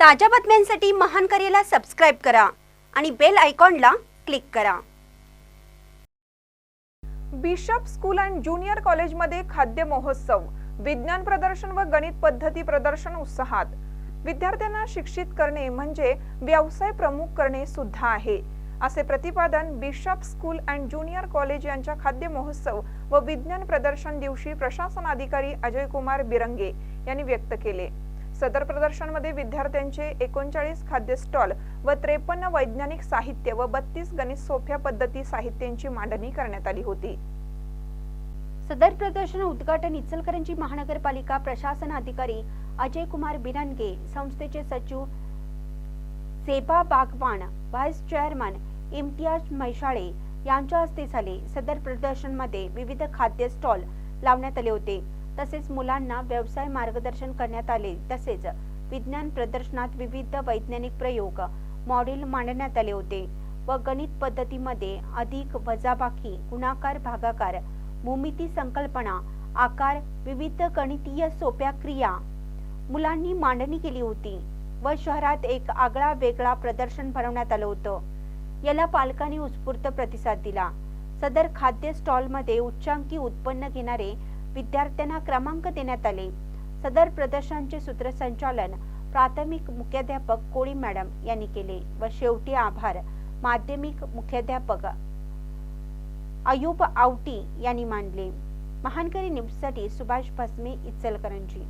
ताज्या बातम्यांसाठी महान करेला सबस्क्राईब करा आणि बेल आयकॉनला क्लिक करा. बिशप स्कूल अँड ज्युनियर कॉलेजमध्ये खाद्य महोत्सव विज्ञान प्रदर्शन व गणित पद्धती प्रदर्शन उत्साहात. विद्यार्थ्यांना शिक्षित करणे म्हणजे व्यवसाय प्रमुख करणे सुद्धा आहे. असे प्रतिपादन bishop school and junior college यांच्या खाद्य महोत्सव व विज्ञान प्रदर्शन दिवशी प्रशासन अधिकारी अजय कुमार बिरंगे यांनी व्यक्त केले. सदर प्रदर्शनमध्ये विद्यार्थ्यांचे एकोणचाळीस खाद्य स्टॉल व त्रेपन्न वैज्ञानिक साहित्य व बत्तीस गणित सोप्या पद्धती साहित्यांची मांडणी करण्यात आली होती. सदर प्रदर्शन उद्घाटन इचलकरंजी महानगरपालिका प्रशासन अधिकारी अजय कुमार बिरानगे संस्थेचे सचिव सेबा बागवान व्हाईस चेअरमन इम्तियाज मैशाळे यांच्या हस्ते झाले. सदर प्रदर्शनमध्ये विविध खाद्य स्टॉल लावण्यात आले होते. तसेच मुलांना व्यवसाय मार्गदर्शन करण्यात आले. तसेच विज्ञान प्रदर्शनात विविध वैज्ञानिक प्रयोग मॉडेल मांडण्यात आले होते व गणित पद्धतीमध्ये अधिक वजाबाकी गुणाकार भागाकार भूमिती संकल्पना आकार विविध गणितीय सोप्या क्रिया मुलांनी मांडणी केली होती व शहरात एक आगळा वेगळा प्रदर्शन भरवण्यात आलं होतं. याला पालकांनी उत्स्फूर्त प्रतिसाद दिला. सदर खाद्य स्टॉलमध्ये उच्चांकी उत्पन्न घेणारे विद्यार्थ्यांना क्रमांक देण्यात आले. सदर प्रदर्शनाचे सूत्रसंचालन प्राथमिक मुख्याध्यापक कोळी मॅडम यांनी केले व शेवटी आभार माध्यमिक मुख्याध्यापक अयूब आवटी यांनी मानले. महानकरी न्यूजसाठी सुभाष भस्मे इचलकरंजी.